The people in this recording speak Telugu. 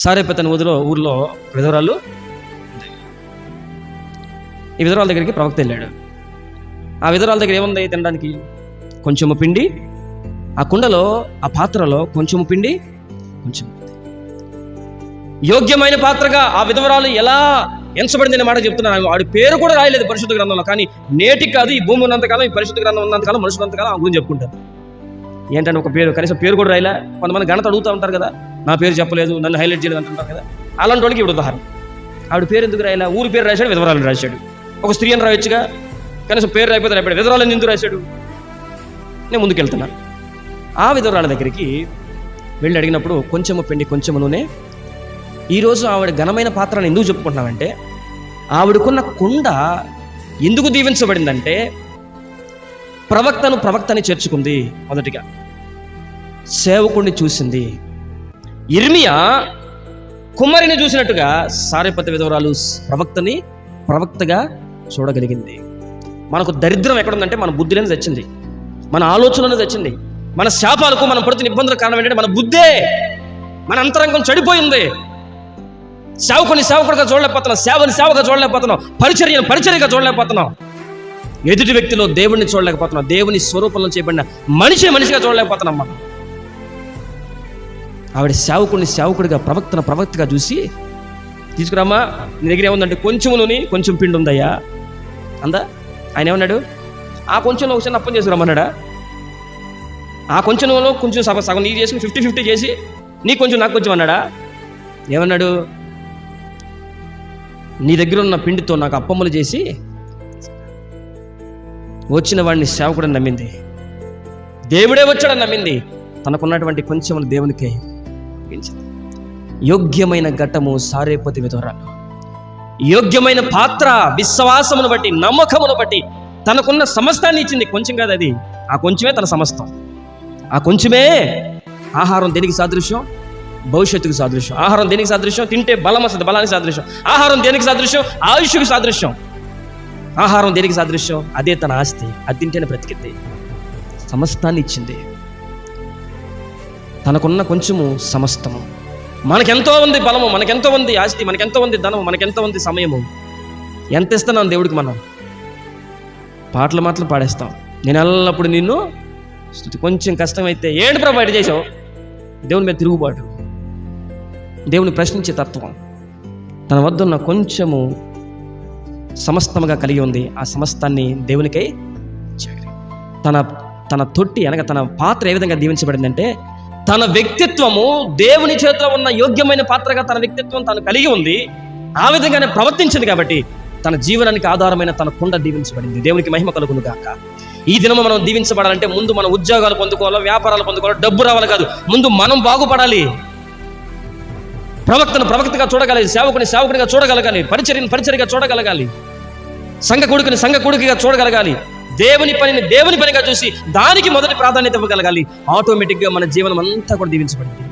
సారేపతని ఊరిలో ఊర్లో విధవరాలు ఈ విధవరాల దగ్గరికి ప్రవక్త వెళ్ళాడు. ఆ విధవరాల దగ్గర ఏముంది తినడానికి? కొంచెము పిండి ఆ కుండలో ఆ పాత్రలో కొంచెము పిండి కొంచెం యోగ్యమైన పాత్రగా ఆ విధవరాలు ఎలా ఎంచబడింది అనే మాట చెప్తున్నాను వాడి పేరు కూడా రాయలేదు పరిశుద్ధ గ్రంథంలో కానీ నేటికి కాదు ఈ భూమి ఉన్నంతకాలం ఈ పరిశుద్ధ గ్రంథం ఉన్నంతకాలం మనుషులంతకాలం ఆ గురించి చెప్పుకుంటారు. ఏంటంటే ఒక పేరు కనీసం పేరు కూడా రాయలే? కొంతమంది ఘనత అడుగుతూ ఉంటారు కదా. నా పేరు చెప్పలేదు నన్ను హైలైట్ చేయలేదు అంటుంటారు కదా? అలాంటి వాళ్ళకి ఇప్పుడు ఉదాహరణ. ఆవిడ పేరు ఎందుకు రాయలే? ఊరి పేరు రాశాడు విధవరాలను రాశాడు. ఒక స్త్రీ అని రాయొచ్చుగా? కనీసం పేరు రాయిపోతే రాయపాడు విధవరాలను ఎందుకు రాశాడు? నేను ముందుకెళ్తున్నాను ఆ విధవరాల దగ్గరికి వెళ్ళి అడిగినప్పుడు కొంచెము పిండి కొంచెము నూనె. ఈరోజు ఆవిడ ఘనమైన పాత్రను ఎందుకు చెప్పుకుంటున్నామంటే ఆవిడకున్న కుండ ఎందుకు దీవించబడిందంటే ప్రవక్తను ప్రవక్తని చేర్చుకుంది మొదటిగా. సేవకుణ్ణి చూసింది ఇర్మియా కుమ్మరిని చూసినట్టుగా సారేపతి విధవరాలు ప్రవక్తని ప్రవక్తగా చూడగలిగింది. మనకు దరిద్రం ఎక్కడుందంటే మన బుద్ధిలోనే తెచ్చింది. మన ఆలోచనలోనే తెచ్చింది. మన శాపాలకు మనం పడుతున్న ఇబ్బందుల కారణం ఏంటంటే మన బుద్ధే. మన అంతరంగం చెడిపోయింది. సేవకుని సేవకుడిగా చూడలేకపోతున్నాం. సేవని సేవగా చూడలేకపోతున్నాం. పరిచర్యను పరిచర్యగా చూడలేకపోతున్నాం. ఎదుటి వ్యక్తిలో దేవుడిని చూడలేకపోతున్నాం. దేవుని స్వరూపంలో చేయబడిన మనిషి మనిషిగా చూడలేకపోతున్నాం మనం. ఆవిడ సేవకుడిని సేవకుడిగా ప్రవక్తన ప్రవక్తగా చూసి తీసుకురామా నీ దగ్గర ఏముందంటే కొంచెం నూనె కొంచెం పిండి ఉందయ్యా. అందా ఆయన ఏమన్నాడు? ఆ కొంచెంలో ఒక చిన్న అప్పం చేసుకురమ్మన్నాడా ఆ కొంచెం నూనెలో కొంచెం సగం సగం నీకు చేసి ఫిఫ్టీ ఫిఫ్టీ చేసి నీ కొంచెం నాకు కొంచెం అన్నాడా? ఏమన్నాడు? నీ దగ్గర ఉన్న పిండితో నాకు అప్పమ్మలు చేసి వచ్చిన వాడిని సేవకుడని నమ్మింది. దేవుడే వచ్చాడని నమ్మింది. తనకున్నటువంటి కొంచెం దేవునికి అప్పగించింది యోగ్యమైన ఘట్టము సారేపతి విధవరాలు యోగ్యమైన పాత్ర విశ్వాసమును బట్టి నమ్మకమును బట్టి తనకున్న సమస్తాన్ని ఇచ్చింది కొంచెం కాదు అది. ఆ కొంచెమే తన సమస్తం. ఆ కొంచెమే ఆహారం దేనికి సాదృశ్యం? భవిష్యత్తుకు సాదృశ్యం. ఆహారం దేనికి సాదృశ్యం? తింటే బలం వస్తుంది బలానికి సాదృశ్యం. ఆహారం దేనికి సాదృశ్యం? ఆయుష్కు సాదృశ్యం. ఆహారం దేనికి సాదృశ్యం? అదే తన ఆస్తి. అది తింటేనే బ్రతికింది సమస్తాన్ని ఇచ్చింది. తనకున్న కొంచెము సమస్తము. మనకెంతో ఉంది బలము మనకెంతో ఉంది ఆస్తి మనకెంతో ఉంది ధనము మనకెంతో ఉంది సమయము. ఎంత ఇస్తున్నాం దేవుడికి మనం? పాటలు మాటలు పాడేస్తాం. నేను ఎల్లప్పుడు నిన్ను స్థుతి కొంచెం కష్టమైతే ఏంటి ప్రొవైడ్ చేసావు దేవుని మీద తిరుగుబాటు. దేవుని ప్రశ్నించే తత్వం. తన వద్ద ఉన్న కొంచెము సమస్తముగా కలిగి ఉంది. ఆ సమస్తాన్ని దేవునికై తన తన తొట్టి అనగా తన పాత్ర ఏ విధంగా దీవించబడిందంటే తన వ్యక్తిత్వము దేవుని చేతిలో ఉన్న యోగ్యమైన పాత్రగా తన వ్యక్తిత్వం తను కలిగి ఉంది ఆ విధంగానే ప్రవర్తించింది కాబట్టి తన జీవనానికి ఆధారమైన తన కుండ దీవించబడింది. దేవునికి మహిమ కలుగును గాక. ఈ దినము మనం దీవించబడాలంటే ముందు మన ఉద్యోగాలు పొందుకోవాలో వ్యాపారాలు పొందుకోవాలో డబ్బు రావాలి కాదు. ముందు మనం బాగుపడాలి. ప్రవక్తను ప్రవక్తగా చూడగలగాలి సేవకుని సేవకుడిగా చూడగలగాలి పరిచర్యను పరిచర్యగా చూడగలగాలి సంఘ కొడుకుని సంఘ కొడుకుగా చూడగలగాలి. దేవుని పనిని దేవుని పనిగా చూసి దానికి మొదటి ప్రాధాన్యత ఇవ్వగలగాలి. ఆటోమేటిక్గా మన జీవనం అంతా కూడా దీవించబడింది.